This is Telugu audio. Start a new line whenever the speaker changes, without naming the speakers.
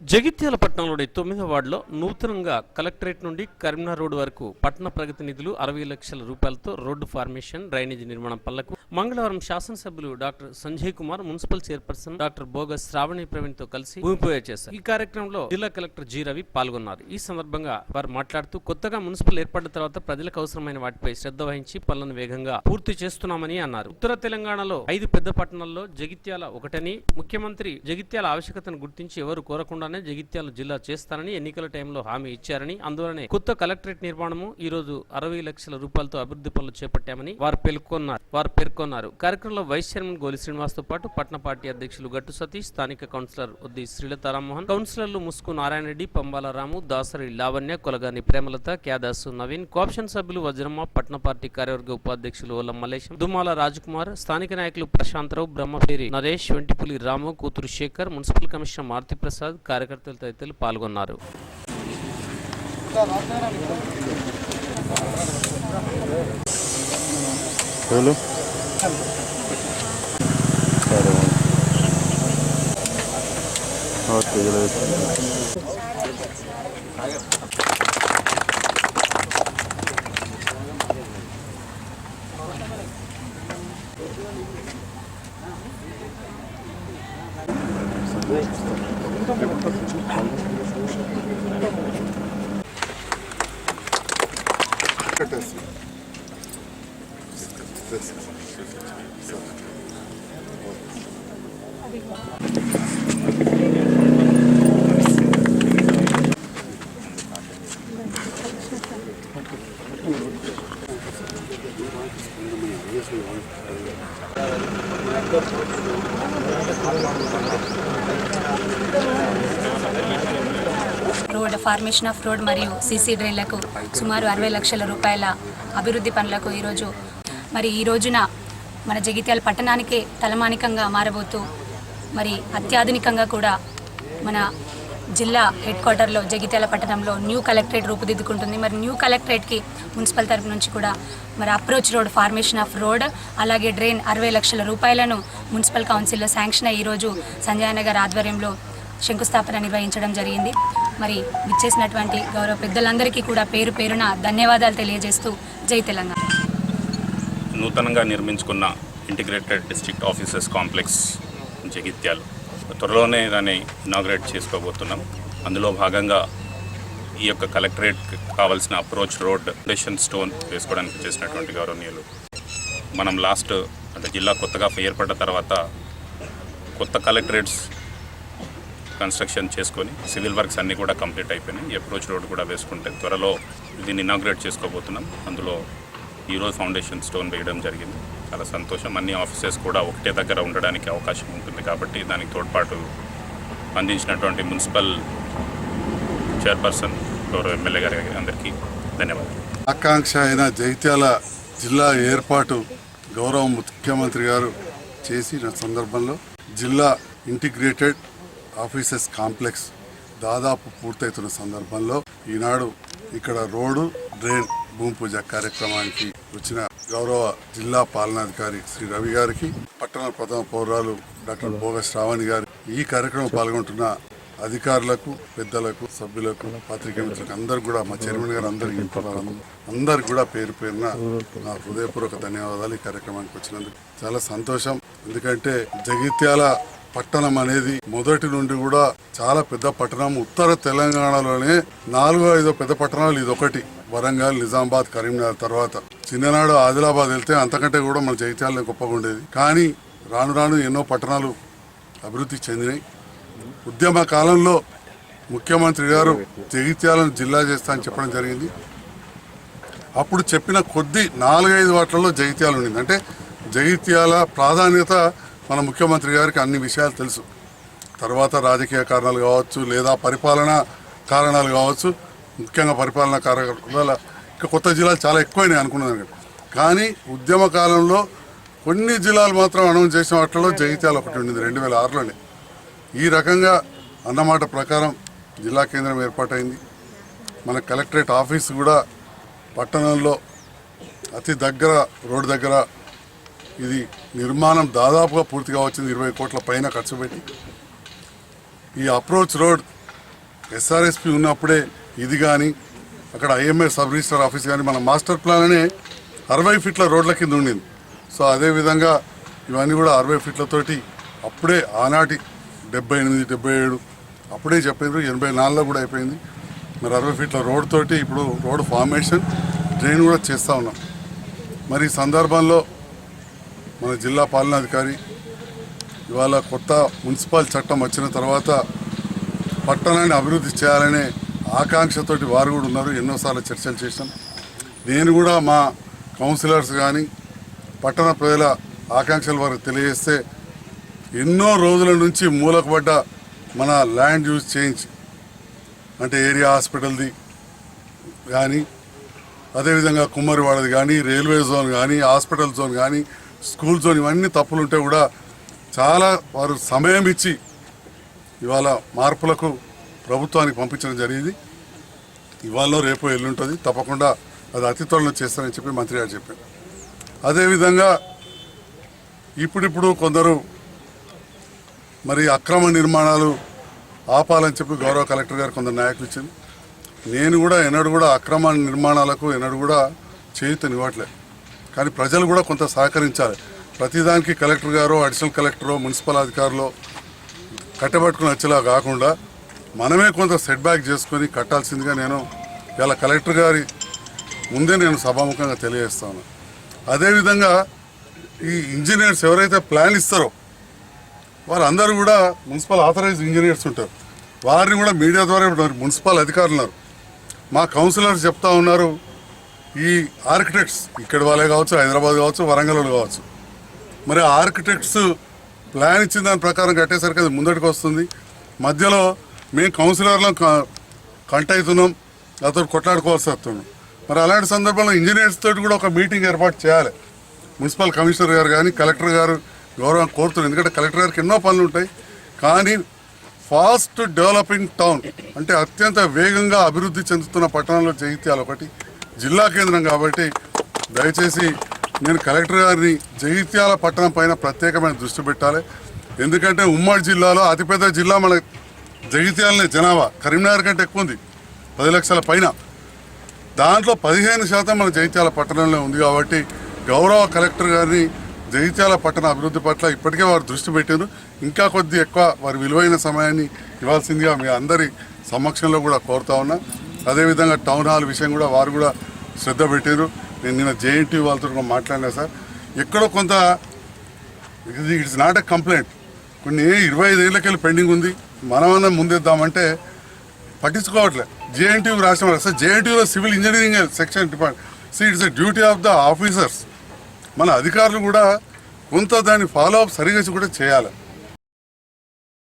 జగిత్యాల పట్టణంలోని తొమ్మిదో వార్డులో నూతనంగా కలెక్టరేట్ నుండి కరీంనగర్ రోడ్డు వరకు పట్టణ ప్రగతి నిధులు అరవై లక్షల రూపాయలతో రోడ్డు ఫార్మేషన్ డ్రైనేజీ నిర్మాణం పనులకు మంగళవారం శాసనసభ్యులు doctor Sanjay Kumar municipal chairperson doctor Bogas Shravani ప్రవీణ్తో కలిసి భూమిపూజ చేశారు. ఈ కార్యక్రమంలో జిల్లా కలెక్టర్ జి రవి పాల్గొన్నారు. ఈ సందర్భంగా వారు మాట్లాడుతూ కొత్తగా మున్సిపల్ ఏర్పడిన తర్వాత ప్రజలకు అవసరమైన వాటిపై శ్రద్ధ వహించి పనులను వేగంగా పూర్తి చేస్తున్నామని అన్నారు. ఉత్తర తెలంగాణలో ఐదు పెద్ద పట్టణాల్లో జగిత్యాల ఒకటని ముఖ్యమంత్రి జగిత్యాల ఆవశ్యకతను గుర్తించి ఎవరు కోరకుండా నిర్మాణాన్ని జగిత్యాల జిల్లా చేస్తారని ఎన్నికల టైంలో హామీ ఇచ్చారని అందువలనే కొత్త కలెక్టరేట్ నిర్మాణము ఈ రోజు అరవై లక్షల రూపాయలతో అభివృద్ధి పనులు చేపట్టామని వారు పేర్కొన్నారు వారు పేర్కొన్నారు. కార్యక్రమంలో వైస్ చైర్మన్ గోలి శ్రీనివాస్తో పాటు పట్న పార్టీ అధ్యక్షులు గట్టు సతీష్ స్థానిక కౌన్సిలర్ ఉద్ది శ్రీలత రామ్మోహన్ కౌన్సిలర్లు ముస్కు నారాయణ రెడ్డి పంబాల రాము దాసరి లావణ్య కొలగాని ప్రేమలత క్యాదాసు నవీన్ కోప్షన్ సభ్యులు వజ్రమ్మ పట్న పార్టీ కార్యవర్గ ఉపాధ్యక్షులు ఓల మల్లేశం దుమాల రాజ్కుమార్ స్థానిక నాయకులు ప్రశాంతరావు బ్రహ్మపేరి నరేష్ వెంటిపులి రాము కూతురు శేఖర్ మున్సిపల్ కమిషనర్ మారుతి ప్రసాద్ కార్యకర్తలు తదితరులు పాల్గొన్నారు.
ఎవరు సరే ఓకే ఇలా
రోడ్ ఫార్మేషన్ ఆఫ్ రోడ్ మరియు సీసీ డ్రైన్లకు సుమారు అరవై లక్షల రూపాయల అభివృద్ధి పనులకు ఈరోజు మరి ఈ రోజున మన జగిత్యాల పట్టణానికే తలమానికంగా మారబోతూ మరి అత్యాధునికంగా కూడా మన జిల్లా హెడ్ క్వార్టర్లో జగిత్యాల పట్టణంలో న్యూ కలెక్టరేట్ రూపుదిద్దుకుంటుంది. మరి న్యూ కలెక్టరేట్కి మున్సిపల్ తరపు నుంచి కూడా మరి approach road formation of road అలాగే డ్రైన్ అరవై లక్షల రూపాయలను మున్సిపల్ కౌన్సిల్లో శాంక్షన్ అయ్యి ఈరోజు సంజయ్ నగర్ ఆధ్వర్యంలో శంకుస్థాపన నిర్వహించడం జరిగింది. మరి విచ్చేసినటువంటి గౌరవ పెద్దలందరికీ కూడా పేరు పేరున ధన్యవాదాలు తెలియజేస్తూ జై తెలంగాణ.
నూతనంగా నిర్మించుకున్న integrated district offices complex Jagtial. త్వరలోనే దాన్ని ఇనాగ్రేట్ చేసుకోబోతున్నాం. అందులో భాగంగా ఈ యొక్క కలెక్టరేట్ కావాల్సిన అప్రోచ్ రోడ్ ఫౌండేషన్ స్టోన్ వేసుకోవడానికి చేసినటువంటి గౌరవనీయులు. మనం లాస్ట్ అంటే జిల్లా కొత్తగా ఏర్పడ్డ తర్వాత కొత్త కలెక్టరేట్స్ కన్స్ట్రక్షన్ చేసుకొని సివిల్ వర్క్స్ అన్నీ కూడా కంప్లీట్ అయిపోయినాయి. అప్రోచ్ రోడ్ కూడా వేసుకుంటే త్వరలో దీన్ని ఇనాగ్రేట్ చేసుకోబోతున్నాం. అందులో ఈరోజు ఫౌండేషన్ స్టోన్ వేయడం జరిగింది. చాలా సంతోషం. అన్ని ఆఫీసెస్ కూడా ఒకటే దగ్గర ఉండడానికి అవకాశం ఉంటుంది కాబట్టి దానికి తోడ్పాటు అందించినటువంటి మున్సిపల్ చైర్పర్సన్ గౌరవ ఎమ్మెల్యే గారి అందరికీ ధన్యవాదాలు.
ఆకాంక్ష అయిన జగిత్యాల జిల్లా ఏర్పాటు గౌరవ ముఖ్యమంత్రి గారు చేసిన సందర్భంలో జిల్లా ఇంటిగ్రేటెడ్ ఆఫీసెస్ కాంప్లెక్స్ దాదాపు పూర్తవుతున్న సందర్భంలో ఈనాడు ఇక్కడ రోడ్డు డ్రైన్ భూమి పూజ కార్యక్రమానికి వచ్చిన గౌరవ జిల్లా పాలనాధికారి శ్రీ రవి గారికి పట్టణ ప్రథమ పౌరాలు డాక్టర్ భోగ శ్రావణి గారి ఈ కార్యక్రమం పాల్గొంటున్న అధికారులకు పెద్దలకు సభ్యులకు పాత్రికే మిత్రులకు అందరు కూడా మా చైర్మన్ గారు అందరికి అందరు కూడా పేరు పేరున నా హృదయపూర్వక ధన్యవాదాలు ఈ కార్యక్రమానికి వచ్చినందుకు. చాలా సంతోషం. ఎందుకంటే జగిత్యాల పట్టణం అనేది మొదటి నుండి కూడా చాలా పెద్ద పట్టణం. ఉత్తర తెలంగాణలోనే నాలుగో ఐదో పెద్ద పట్టణాలు ఇది ఒకటి వరంగల్ నిజామాబాద్ కరీంనగర్ తర్వాత. చిన్ననాడు ఆదిలాబాద్ వెళ్తే అంతకంటే కూడా మన జైత్యాలనే గొప్పగా ఉండేది. కానీ రాను రాను ఎన్నో పట్టణాలు అభివృద్ధి చెందినాయి. ఉద్యమ కాలంలో ముఖ్యమంత్రి గారు జగిత్యాలను జిల్లా చేస్తా అని చెప్పడం జరిగింది. అప్పుడు చెప్పిన కొద్ది నాలుగైదు వాటిల్లో జగిత్యాలు ఉండింది. అంటే జగిత్యాల ప్రాధాన్యత మన ముఖ్యమంత్రి గారికి అన్ని విషయాలు తెలుసు. తర్వాత రాజకీయ కారణాలు కావచ్చు లేదా పరిపాలన కారణాలు కావచ్చు ముఖ్యంగా పరిపాలన కారణాల ఇంకా కొత్త జిల్లాలు చాలా ఎక్కువైనాయి అనుకున్నాను కానీ ఉద్యమ కాలంలో కొన్ని జిల్లాలు మాత్రం అనౌన్స్ చేసిన వాటిలో జగిత్యాల ఒకటి ఉండింది రెండు వేల ఆరులోనే. ఈ రకంగా అన్నమాట ప్రకారం జిల్లా కేంద్రం ఏర్పాటైంది. మన కలెక్టరేట్ ఆఫీస్ కూడా పట్టణంలో అతి దగ్గర రోడ్డు దగ్గర ఇది నిర్మాణం దాదాపుగా పూర్తిగా వచ్చింది ఇరవై కోట్ల పైన ఖర్చు పెట్టి. ఈ అప్రోచ్ రోడ్ ఎస్ఆర్ఎస్పి ఉన్నప్పుడే ఇది కానీ అక్కడ ఐఎంఏ సబ్ రిజిస్టర్ ఆఫీస్ కానీ మన మాస్టర్ ప్లాన్ అనే అరవై ఫీట్ల రోడ్ల కింద ఉండింది. సో అదేవిధంగా ఇవన్నీ కూడా అరవై ఫీట్లతోటి అప్పుడే ఆనాటి డెబ్బై ఎనిమిది డెబ్బై ఏడు అప్పుడే చెప్పారు ఎనభై నాలుగులో కూడా అయిపోయింది. మరి అరవై ఫీట్ల రోడ్ తోటి ఇప్పుడు రోడ్ ఫార్మేషన్ డ్రైన్ కూడా చేస్తూ ఉన్నాం. మరి ఈ సందర్భంలో మన జిల్లా పాలనాధికారి. ఇవాళ కొత్త మున్సిపల్ చట్టం వచ్చిన తర్వాత పట్టణాన్ని అభివృద్ధి చేయాలనే ఆకాంక్షతోటి వారు కూడా ఉన్నారు. ఎన్నోసార్లు చర్చలు చేశాం. నేను కూడా మా కౌన్సిలర్స్ కానీ పట్టణ ప్రజల ఆకాంక్షలు వారికి తెలియజేస్తే ఎన్నో రోజుల నుంచి మూలకపడ్డ మన ల్యాండ్ యూజ్ చేంజ్ అంటే ఏరియా హాస్పిటల్ది కానీ అదేవిధంగా కుమ్మరివాడది కానీ రైల్వే జోన్ కానీ హాస్పిటల్ జోన్ కానీ స్కూల్ ఇవన్నీ తప్పులు ఉంటే కూడా చాలా వారు సమయం ఇచ్చి ఇవాళ మార్పులకు ప్రభుత్వానికి పంపించడం జరిగింది. ఇవాళ రేపు ఎల్లుంటుంది. తప్పకుండా అది అతి త్వరలో చేస్తారని చెప్పి మంత్రి గారు చెప్పారు. అదేవిధంగా ఇప్పుడిప్పుడు కొందరు మరి అక్రమ నిర్మాణాలు ఆపాలని చెప్పి గౌరవ కలెక్టర్ గారు కొందరు నాయకులు ఇచ్చింది నేను కూడా ఎన్నడూ కూడా అక్రమ నిర్మాణాలకు ఎన్నడూ కూడా చేయుతనివ్వట్లేదు కానీ ప్రజలు కూడా కొంత సహకరించాలి. ప్రతిదానికి కలెక్టర్ గారు అడిషనల్ కలెక్టరు మున్సిపల్ అధికారులు కట్టబెట్టుకుని వచ్చేలా కాకుండా మనమే కొంత సెట్ బ్యాక్ చేసుకొని కట్టాల్సిందిగా నేను ఇలా కలెక్టర్ గారి ముందే నేను సభాముఖంగా తెలియజేస్తాను. అదేవిధంగా ఈ ఇంజనీర్స్ ఎవరైతే ప్లాన్ ఇస్తారో వారందరూ కూడా మున్సిపల్ ఆథరైజ్డ్ ఇంజనీర్స్ ఉంటారు. వారిని కూడా మీడియా ద్వారా మున్సిపల్ అధికారులు ఉన్నారు. మా కౌన్సిలర్స్ చెప్తా ఉన్నారు ఈ ఆర్కిటెక్ట్స్ ఇక్కడ వాళ్ళే కావచ్చు హైదరాబాద్ కావచ్చు వరంగల్ కావచ్చు. మరి ఆర్కిటెక్ట్స్ ప్లాన్ ఇచ్చిన దాని ప్రకారం కట్టేసరికి అది ముందటికి వస్తుంది. మధ్యలో మేము కౌన్సిలర్లో కంట అవుతున్నాం అతను కొట్లాడుకోవాల్సి వస్తున్నాం మరి అలాంటి సందర్భంలో ఇంజనీర్స్ తోటి కూడా ఒక మీటింగ్ ఏర్పాటు చేయాలి. మున్సిపల్ కమిషనర్ గారు కానీ కలెక్టర్ గారు గౌరవం కోరుతున్నారు. ఎందుకంటే కలెక్టర్ గారికి ఎన్నో పనులు ఉంటాయి. కానీ ఫాస్ట్ డెవలపింగ్ టౌన్ అంటే అత్యంత వేగంగా అభివృద్ధి చెందుతున్న పట్టణంలో జగిత్యాలు ఒకటి జిల్లా కేంద్రం కాబట్టి దయచేసి నేను కలెక్టర్ గారిని జగిత్యాల పట్టణం పైన ప్రత్యేకమైన దృష్టి పెట్టాలి. ఎందుకంటే ఉమ్మడి జిల్లాలో అతిపెద్ద జిల్లా మన జగిత్యాలనే జనాభా కరీంనగర్ కంటే ఎక్కువ ఉంది. పది లక్షల పైన. దాంట్లో పదిహేను శాతం మన జగిత్యాల పట్టణంలో ఉంది కాబట్టి గౌరవ కలెక్టర్ గారిని జగిత్యాల పట్టణ అభివృద్ధి పట్ల ఇప్పటికే వారు దృష్టి పెట్టారు. ఇంకా కొద్ది ఎక్కువ వారి విలువైన సమయాన్ని ఇవ్వాల్సిందిగా మీ అందరి సమక్షంలో కూడా కోరుతా ఉన్నా. అదేవిధంగా టౌన్ హాల్ విషయం కూడా వారు కూడా శ్రద్ధ పెట్టారు నేను నిన్న జేఎన్టీ వాళ్ళతో కూడా మాట్లాడినా సార్. ఎక్కడో కొంత ఇట్స్ నాట్ ఎ కంప్లైంట్. కొన్ని ఇరవై ఐదేళ్ళకెళ్ళి పెండింగ్ ఉంది. మనమన్నా ముందేద్దామంటే పట్టించుకోవట్లేదు జేఎన్టీ రాష్ట్రం sir జేఎన్టీలో civil engineering section department see it's the duty of the officers. మన అధికారులు కూడా కొంత దాన్ని ఫాలో అప్ సరిగా కూడా చేయాలి.